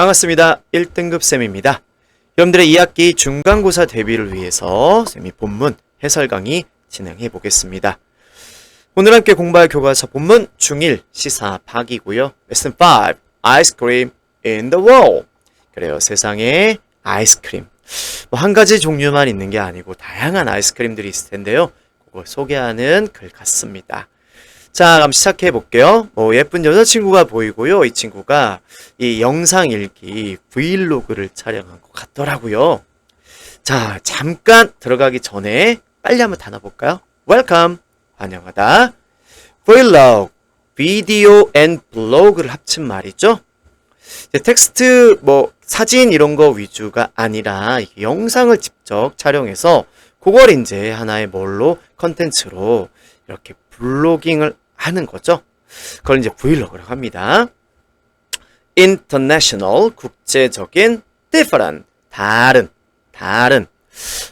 반갑습니다. 1등급 쌤입니다. 여러분들의 2학기 중간고사 대비를 위해서 쌤이 본문 해설 강의 진행해 보겠습니다. 오늘 함께 공부할 교과서 본문 중1 시사 박이고요. 레슨 5 아이스크림 in the world 그래요. 세상에 아이스크림 뭐 한 가지 종류만 있는 게 아니고 다양한 아이스크림들이 있을 텐데요. 그걸 소개하는 글 같습니다. 자, 그럼 시작해 볼게요. 뭐 예쁜 여자친구가 보이고요. 이 친구가 이 영상 일기 브이로그를 촬영한 것 같더라고요. 자, 잠깐 들어가기 전에 빨리 한번 단어 볼까요? Welcome. 환영하다. Vlog. 비디오 앤 블로그를 합친 말이죠. 텍스트 뭐 사진 이런 거 위주가 아니라 영상을 직접 촬영해서 그걸 이제 하나의 뭘로 컨텐츠로 이렇게 블로깅을 하는 거죠. 그걸 이제 브이로그라고 합니다. international 국제적인 different 다른 다른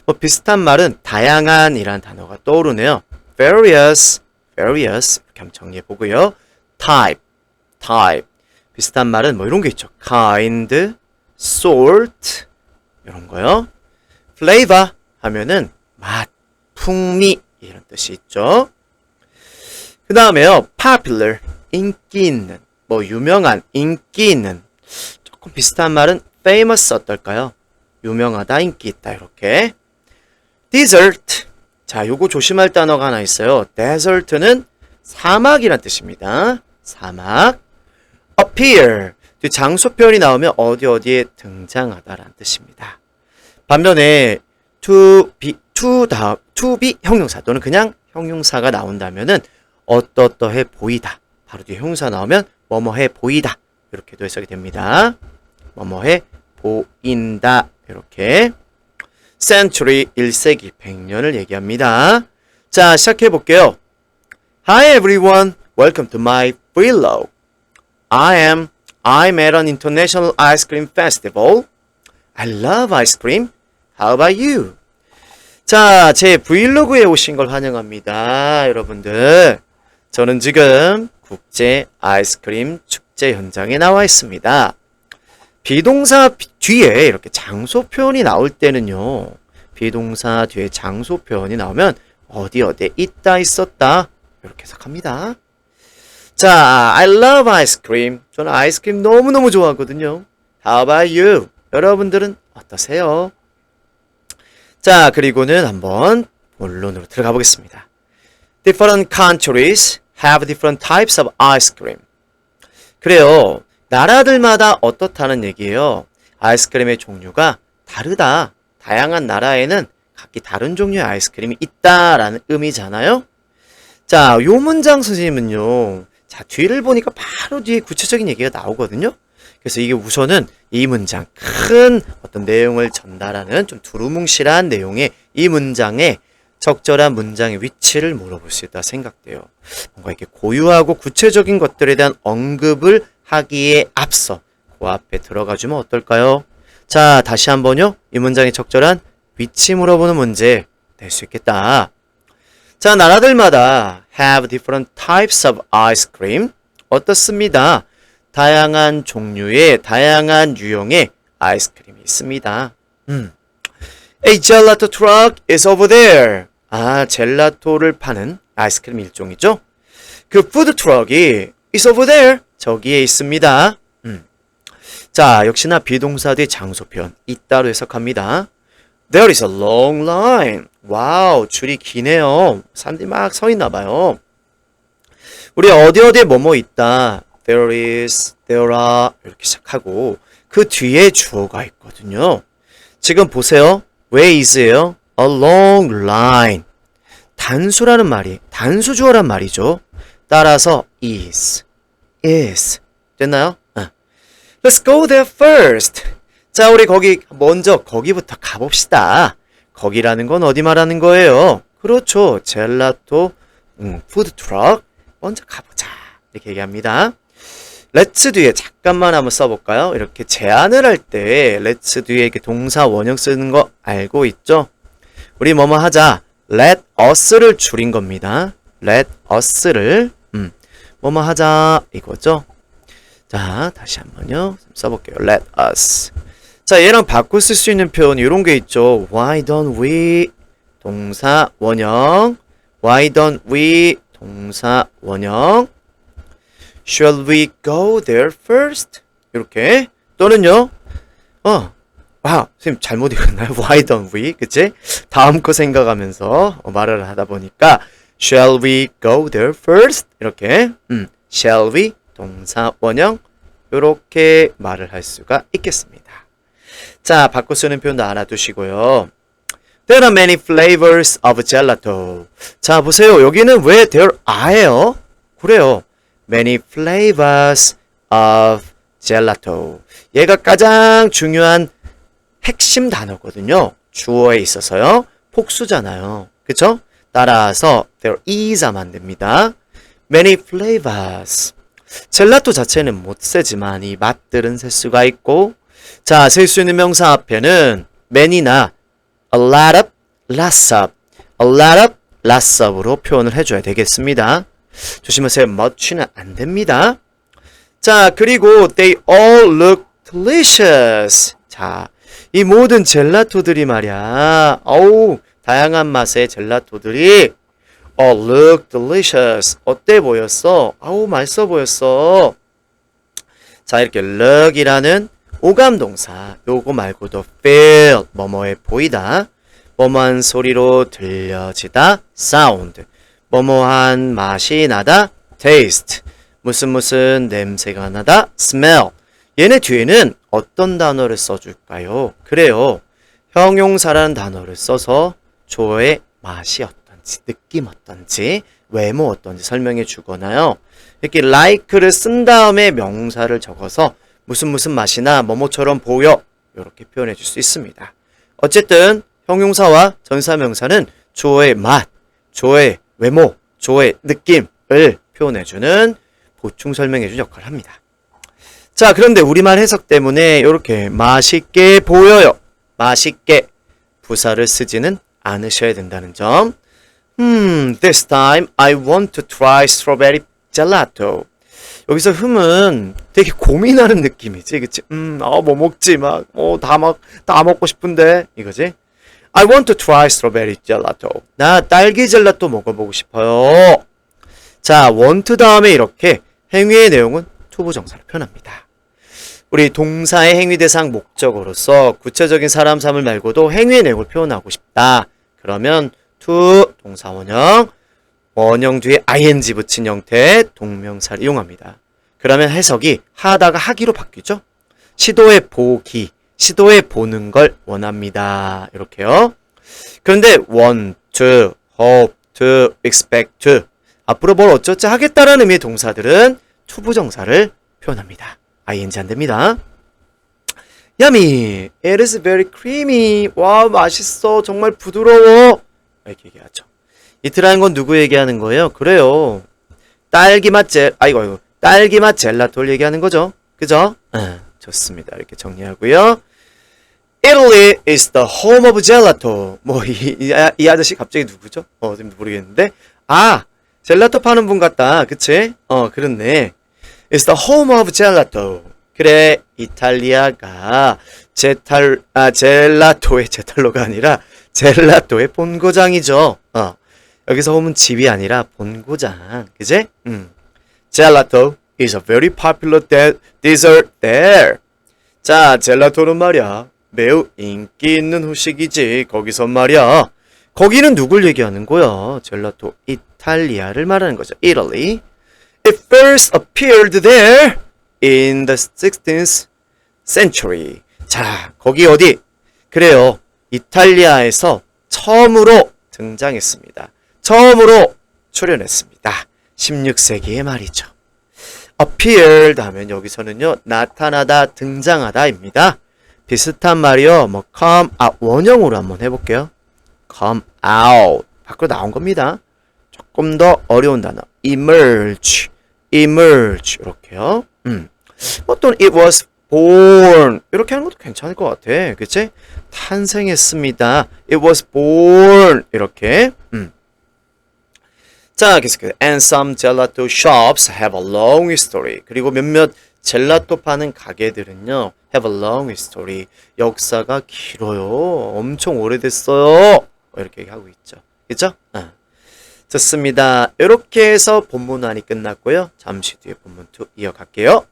뭐 비슷한 말은 다양한이란 단어가 떠오르네요. various various 이렇게 한번 정리해 보고요. type type 비슷한 말은 뭐 이런 게 있죠. kind sort 이런 거요. flavor 하면은 맛, 풍미 이런 뜻이 있죠. 그 다음에요, popular, 인기 있는, 뭐 유명한, 인기 있는. 조금 비슷한 말은 famous 어떨까요? 유명하다, 인기 있다 이렇게. desert, 자, 요거 조심할 단어가 하나 있어요. desert는 사막이란 뜻입니다. 사막. appear, 뒤 장소 표현이 나오면 어디 어디에 등장하다라는 뜻입니다. 반면에 to be, to 다음, to be 형용사 또는 그냥 형용사가 나온다면은 어떠어떠해 보이다. 바로 뒤에 형용사 나오면 뭐뭐해 보이다. 이렇게도 해석이 됩니다. 뭐뭐해 보인다. 이렇게 century 1세기 100년을 얘기합니다. 자, 시작해 볼게요. Hi everyone. Welcome to my vlog. I am I'm at an international ice cream festival. I love ice cream. How about you? 자, 제 브이로그에 오신 걸 환영합니다. 여러분들. 저는 지금 국제 아이스크림 축제 현장에 나와 있습니다. 비동사 뒤에 이렇게 장소 표현이 나올 때는요. 비동사 뒤에 장소 표현이 나오면 어디 어디에 있다 있었다 이렇게 해석합니다. 자, I love ice cream. 저는 아이스크림 너무너무 좋아하거든요. How about you? 여러분들은 어떠세요? 자, 그리고는 한번 본론으로 들어가 보겠습니다. Different countries have different types of ice cream. 그래요. 나라들마다 어떻다는 얘기예요. 아이스크림의 종류가 다르다. 다양한 나라에는 각기 다른 종류의 아이스크림이 있다라는 의미잖아요. 자, 요 문장 선생님은요. 자, 뒤를 보니까 바로 뒤에 구체적인 얘기가 나오거든요. 그래서 이게 우선은 이 문장 큰 어떤 내용을 전달하는 좀 두루뭉실한 내용의 이 문장에 적절한 문장의 위치를 물어볼 수 있다 생각돼요. 뭔가 이렇게 고유하고 구체적인 것들에 대한 언급을 하기에 앞서 그 앞에 들어가주면 어떨까요? 자, 다시 한번요. 이 문장의 적절한 위치 물어보는 문제 낼 수 있겠다. 자, 나라들마다 have different types of ice cream. 어떻습니다. 다양한 종류의, 다양한 유형의 아이스크림이 있습니다. 음. A gelato truck is over there. 아, 젤라토를 파는 아이스크림 일종이죠. 그 푸드 트럭이 is over there. 저기에 있습니다. 음. 자, 역시나 비동사 뒤 장소 표현 있다로 해석합니다. There is a long line. 와우, 줄이 기네요. 사람들이 막 서 있나 봐요. 우리 어디 어디에 뭐뭐 있다. There is, there are 이렇게 시작하고 그 뒤에 주어가 있거든요. 지금 보세요. Where is예요? A long line. 단수라는 말이 단수 주어란 말이죠. 따라서 is, is 됐나요? 어. Let's go there first. 자, 우리 거기 먼저 거기부터 가봅시다. 거기라는 건 어디 말하는 거예요? 그렇죠. 젤라토 음, 푸드 트럭 먼저 가보자. 이렇게 얘기합니다. let's 뒤에 잠깐만 한번 써볼까요? 이렇게 제안을 할 때 let's 뒤에 이렇게 동사 원형 쓰는 거 알고 있죠? 우리 뭐뭐 하자. Let us를 줄인 겁니다. let us를 음, 뭐뭐 하자 이거죠. 자, 다시 한번요. 써볼게요. Let us. 자, 얘랑 쓸수 있는 표현 이런 게 있죠. Why don't we? 동사 원형. Why don't we? 동사 원형. Shall we go there first? 이렇게. 또는요. 어. 와, 선생님 잘못 읽었나요? Why don't we? 그치? 다음 거 생각하면서 어, 말을 하다 보니까 Shall we go there first? 이렇게. 음. Shall we? 동사 원형. 이렇게 말을 할 수가 있겠습니다. 자, 바꿔 쓰는 표현도 알아두시고요. There are many flavors of gelato. 자, 보세요. 여기는 왜 there are요? 그래요. Many flavors of gelato. 얘가 가장 중요한 핵심 단어거든요. 주어에 있어서요. 복수잖아요. 그쵸? 따라서 there is만 됩니다. Many flavors. 젤라또 자체는 못 세지만 이 맛들은 셀 수가 있고 자, 셀 수 있는 명사 앞에는 many나 a lot of, lots of, a lot of, lots of으로 표현을 해줘야 되겠습니다. 조심하세요. much는 안 됩니다. 자, 그리고 they all look delicious. 자, 이 모든 젤라토들이 말이야. 어우, 다양한 맛의 젤라토들이. all look delicious. 어때 보였어? 아우, 맛있어 보였어. 자, 이렇게 look이라는 오감 동사. 요거 말고도 feel 뭐뭐에 보이다. 뭐뭐한 소리로 들려지다. sound. 뭐뭐한 맛이 나다. taste. 무슨 무슨 냄새가 나다. smell 얘네 뒤에는 어떤 단어를 써줄까요? 그래요 형용사라는 단어를 써서 조의 맛이 어떤지 느낌 어떤지 외모 어떤지 설명해 주거나요 이렇게 like를 쓴 다음에 명사를 적어서 무슨 무슨 맛이나 뭐뭐처럼 보여 이렇게 표현해 줄 수 있습니다. 어쨌든 형용사와 전사명사는 조의 맛, 조의 외모, 조의 느낌을 표현해 주는 보충 설명해 주는 역할을 합니다. 자, 그런데 우리말 해석 때문에 이렇게 맛있게 보여요. 맛있게 부사를 쓰지는 않으셔야 된다는 점. Hmm, this time I want to try strawberry gelato. 여기서 흠은 되게 고민하는 느낌이지, 그치? 음, 아, 뭐 먹지, 막, 어, 다 먹, 다 먹고 싶은데, 이거지? I want to try strawberry gelato. 나 딸기 젤라또 먹어보고 싶어요. 자, want 다음에 이렇게 행위의 내용은 투부정사로 표현합니다. 우리 동사의 행위 대상 목적으로서 구체적인 사람 삼을 말고도 행위의 내용을 표현하고 싶다. 그러면 to 동사 원형 원형 뒤에 ing 붙인 형태의 동명사를 이용합니다. 그러면 해석이 하다가 하기로 바뀌죠. 시도해 보기, 시도해 보는 걸 원합니다. 이렇게요. 그런데 want to, hope to, expect to 앞으로 뭘 어쩌지 하겠다라는 의미의 동사들은 투부정사를 표현합니다. Ing 안 됩니다. Yummy, it is very creamy. 와 맛있어, 정말 부드러워. 이렇게 얘기하죠. 이트라는 건 누구 얘기하는 거예요? 그래요. 딸기 맛 젤, 아이고, 아이고. 딸기 맛 젤라토를 얘기하는 거죠. 그죠? 아, 좋습니다. 이렇게 정리하고요. Italy is the home of gelato. 뭐, 이, 이, 아- 이 아저씨 갑자기 누구죠? 어, 지금 모르겠는데. 아, 젤라토 파는 분 같다. 그치? 어, 그렇네. It's the home of gelato. 그래, 이탈리아가 제탈, 아, 젤라토의 제탈로가 아니라 젤라토의 본고장이죠. 어. 여기서 홈은 집이 아니라 본고장. 그지? 음. Gelato is a very popular de- dessert there. 자, 젤라토는 말이야. 매우 인기 있는 후식이지. 거기서 말이야. 거기는 누굴 얘기하는 거야? 젤라토 이탈리아를 말하는 거죠. Italy. It first appeared there in the 16th century. 자, 거기 어디? 그래요. 이탈리아에서 처음으로 등장했습니다. 처음으로 출연했습니다. 16세기의 말이죠. appeared 하면 여기서는요, 나타나다, 등장하다입니다. 비슷한 말이요, 뭐, come out, 원형으로 한번 해볼게요. come out. 밖으로 나온 겁니다. 조금 더 어려운 단어. emerge, emerge. 이렇게요. 음. 뭐 또는 it was born. 이렇게 하는 것도 괜찮을 것 같아. 그치? 탄생했습니다. It was born. 이렇게. 음. 자, 계속해서 and some gelato shops have a long history. 그리고 몇몇 젤라또 파는 가게들은요, have a long history. 역사가 길어요. 엄청 오래됐어요. 이렇게 하고 있죠. 그죠? 어. 좋습니다. 이렇게 해서 본문 1이 끝났고요. 잠시 뒤에 본문 2 이어갈게요.